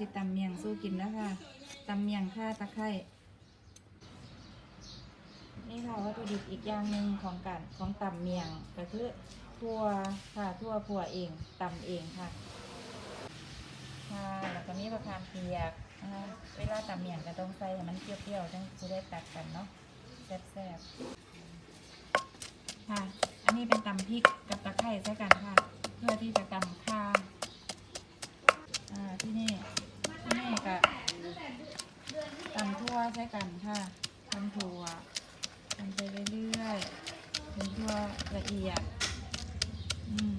สิตำเมียงสู้กินแล้วค่ะตำเมียงข่าตะไคร้นี่ค่ะวัตถุดิบอีกอย่างหนึ่งของการของตำเมียงก็คือทั่วค่ะทั่วพัวเองตำเองค่ะค่ะแล้วก็มีมะขามเปียกนะคะเวลาตำเมียงก็ต้องใส่ให้มันเปรี้ยวๆจังจะได้ตัดกันเนาะแซ่บๆค่ะ อันนี้เป็นตำพริกกับตะไคร้ใส่กันค่ะ เพื่อที่จะตำข้าวอ่าที่นี่ที่นี่ก็ตำทั่ว ใช่กันค่ะทำถั่วทำไปเรื่อยๆจนทั่วละเอียด อืม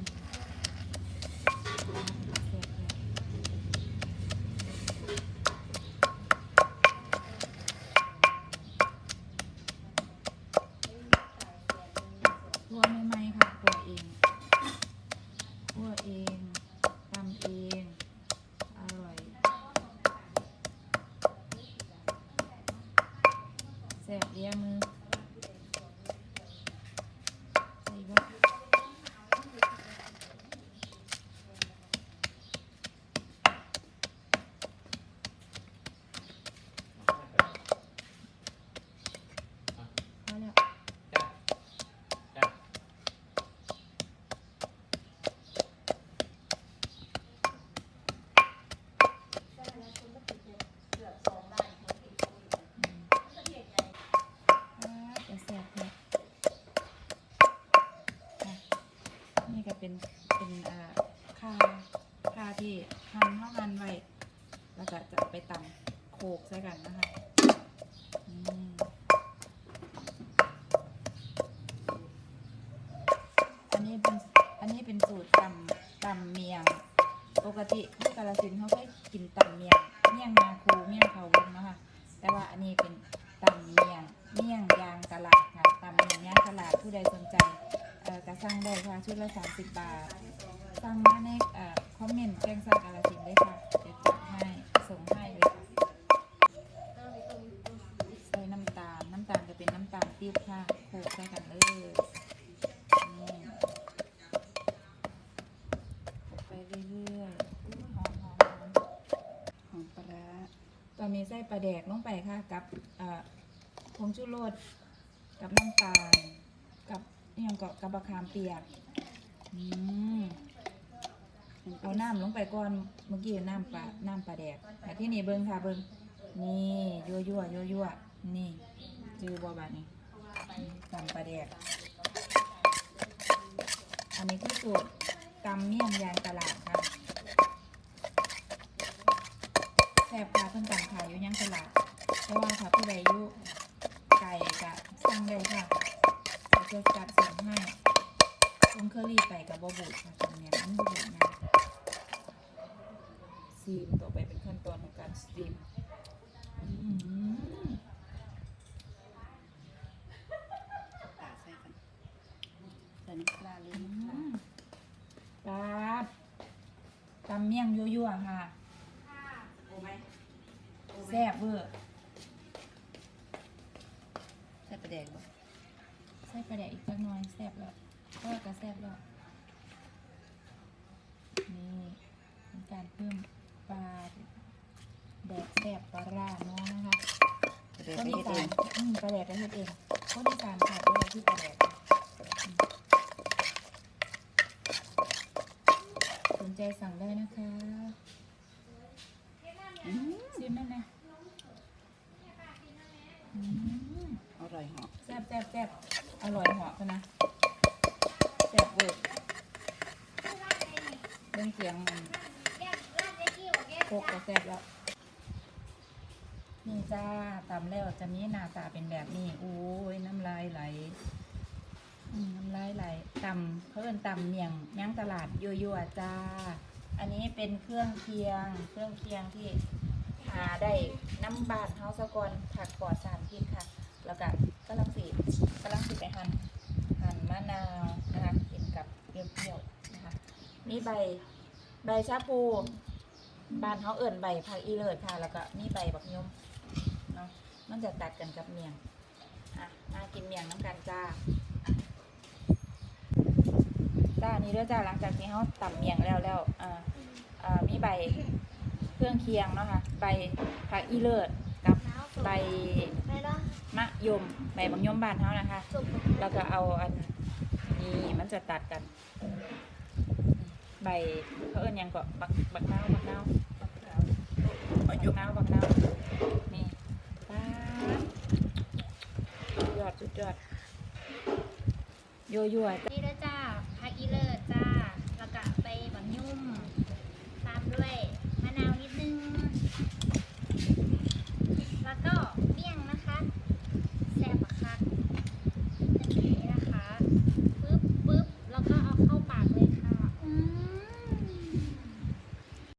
แสบเลียมือ ใส่บ่พอแล้ว จ้ะจ้ะ อ่าจะแสบเลยอะนี่ก็เป็น เป็นอ่าคาคาที่หั่นเท่ากันไว้ แล้วก็จะเอาไป ตำโขกใส่กันนะคะอันนี้เป็นอันนี้เป็นสูตรตำตำเมียง ปกติที่กาลสินเขาเคยกินตำเมียงเมี่ยงนาคูเมี่ยงเขาวงนะคะแต่ว่าอันนี้เป็นตำเมียงเมี่ยงยางตลาดค่ะตำเมียงยางตลาดผู้ใดสนใจกระสั่งได้ค่ะชุดละ30บาทสั่งมาในคอมเมนต์แจ้งซ่ากาลสินได้ค่ะ น้ำตาลปี๊บค่ะโขกใส่กันเลยนี่ไปเรื่อยๆอุ๊ยหอมหอมหอมหอมปลาร้าตอนนี้ใส่ปลาแดกลงไปค่ะ กับผงชูรสกับน้ำตาล กับอหยังก็กับบะขามเปียกอืมเอาน้ำลงไปก่อน เมื่อกี้น้ำปลา น้ำปลาแดกแต่ที่นี่เบิ้งค่ะเบิ้งนี่ยั่วยั่วยั่วยั่วนี่จือบัวบานี่ำปลาแดก อันนี้คือสูตรตำเมี่ยงยางตลาดค่ะแซ่บค่ะเพิ่นตำขายอยู่ยางตลาดแต่ว่าค่ะผู้ใดอยู่ไก่กะสั่งได้ค่ะเราจะจัดส่งให้ลงเคอรี่ไปกับบะบุค่ะตรงนี้มันบะบุนะซีมต่อไปเป็นขั้นตอนของการสตีมอืม ตาใส่กันใส่น้ำปลาเลี้ยงน้ำปลาปลาดตำเมี่ยงยั่วๆค่ะโอ้ไหมแซ่บเวอร์ใส่ปลาแดงบ่ใส่ปลาแดกอีกสักหน่อยแซ่บแล้วก็กระแซ่บแล้วนี่เป็นการเพิ่มปลาแดกแซ่บปลาร้าน้องนะคะปลาแดงคนไม่อีเฮ็ดสาเอนงอืมปลาแดกก็เฮ็ดเองคนอีสานขาดด้วยที่ปลาแดกอืมสน ใจสั่งได้นะคะอืมซิมนั่นนะอืมอร่อยเหาะแซ่บแซ่บแซ่บอร่อยเหาะกันนะแซ่บเวอร์เรื่องเสียงมันโคกก็แซ่บแล้ว นี่จ้าตำแล้วจะมีหน้าตาเป็นแบบนี้โอ้ยน้ำลายไหลอืม น้ำลายไหลตำเขาเอินตำเมียงย่างตลาดยั่วๆจ้า อันนี้เป็นเครื่องเคียง เครื่องเคียงที่หาได้น้ำบานเฮาสะกอนผักปลอดสารพิษค่ะ แล้วก็กำลังสีกำลังสีไปหั่นหั่นมะนาวนะคะกินกับเปรี้ยวๆนะคะมีใบใบชะพูบ้านเขาเอิ่นใบผักอีเลิศค่ะ แล้วก็มีใบบักยมเนาะมันจะตัดกันกับเมียงอะมากินเมียงน้ำกันจ้า จ้านี่เด้อจ้าหลังจากที่เขาตำเมียงแล้วแล้วอ่าอ่ามีใบเครื่องเคียงเนาะค่ะใบผักอีเลิศกับใบมะยมใบบางยมบานเฮานะคะ แล้วก็เอาอันนี้มันจะตัดกัน ใบเขาเอิ้นยังก็บักบักนาบักเนาบักเนาบักนานี่ป้ายอดสุดยอดยัวยัวๆนี่ด้วยจ้า นุ่มตามด้วยมะนาวนิดนึง แล้วก็